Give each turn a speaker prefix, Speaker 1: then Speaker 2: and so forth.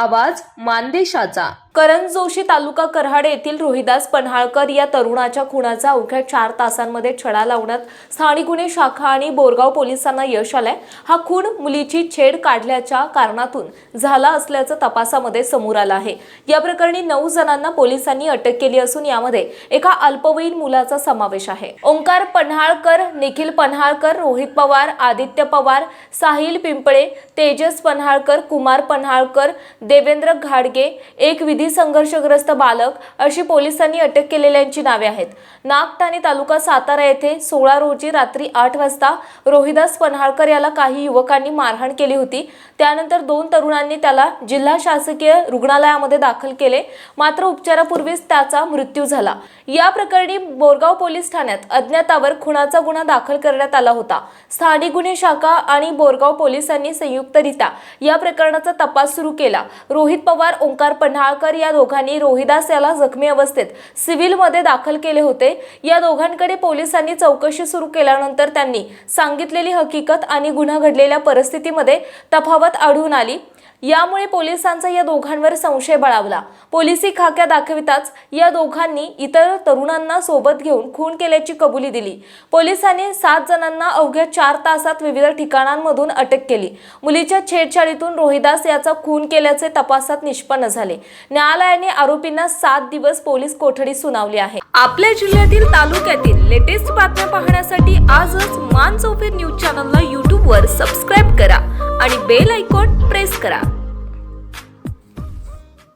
Speaker 1: आवाज मानदेशाचा. करण जोशी तालुका कराड येथील रोहिदास पन्हाळकर या तरुणाच्या खुनाचा अवघ्या चार तासांमध्ये छडा लावण्यात स्थानिक गुन्हे शाखा आणि बोरगाव पोलिसांना यश आलंय. हा खून मुलीची छेड काढल्याच्या कारणातून झाला असल्याचं तपासामध्ये समोर आलं आहे. या प्रकरणी नऊ जणांना पोलिसांनी अटक केली असून यामध्ये एका अल्पवयीन मुलाचा समावेश आहे. ओंकार पन्हाळकर निखिल पन्हाळकर रोहित पवार आदित्य पवार साहिल पिंपळे तेजस पन्हाळकर कुमार पन्हाळकर देवेंद्र घाडगे एक विधी संघर्षग्रस्त बालक अशी पोलिसांनी अटक केलेल्यांची नावे आहेत. नागठाणे तालुका सातारा येथे सोळा रोजी रात्री आठ वाजता रोहिदास पन्हाळकर याला काही युवकांनी मारहाण केली होती. त्यानंतर दोन तरुणांनी त्याला जिल्हा शासकीय रुग्णालयामध्ये दाखल केले. मात्र उपचारापूर्वीच त्याचा मृत्यू झाला. या प्रकरणी बोरगाव पोलीस ठाण्यात अज्ञातावर खुनाचा गुन्हा दाखल करण्यात आला होता. स्थानिक गुन्हे शाखा आणि बोरगाव पोलिसांनी संयुक्तरित्या या प्रकरणाचा तपास सुरू केला. रोहित पवार ओंकार पन्हाळकर या दोघांनी रोहिदास याला जखमी अवस्थेत सिव्हिलमध्ये दाखल केले होते. या दोघांकडे पोलिसांनी चौकशी सुरू केल्यानंतर त्यांनी सांगितलेली हकीकत आणि गुन्हा घडलेल्या परिस्थितीमध्ये तफावत आढळून आली. यामुळे पोलिसांचा या दोघांवर संशय बळावला. पोलिसी खाक्या दाखविताच या दोघांनी इतर तरुणांना सोबत घेऊन खून केल्याची कबुली दिली. पोलिसांनी सात जणांना अवघ्या चार तासात विविध ठिकाणांमधून अटक केली. मुलीच्या छेडछाडीतून रोहिदास याचा खून केल्याचे तपासात निष्पन्न झाले. न्यायालयाने आरोपींना सात दिवस पोलीस कोठडी सुनावली आहे. आपल्या जिल्ह्यातील तालुक्यातील लेटेस्ट बातम्या पाहण्यासाठी आजच मान चौफेर न्यूज चॅनलला यूट्यूबवर सबस्क्राईब करा आणि बेल ऐकून प्रेस करा.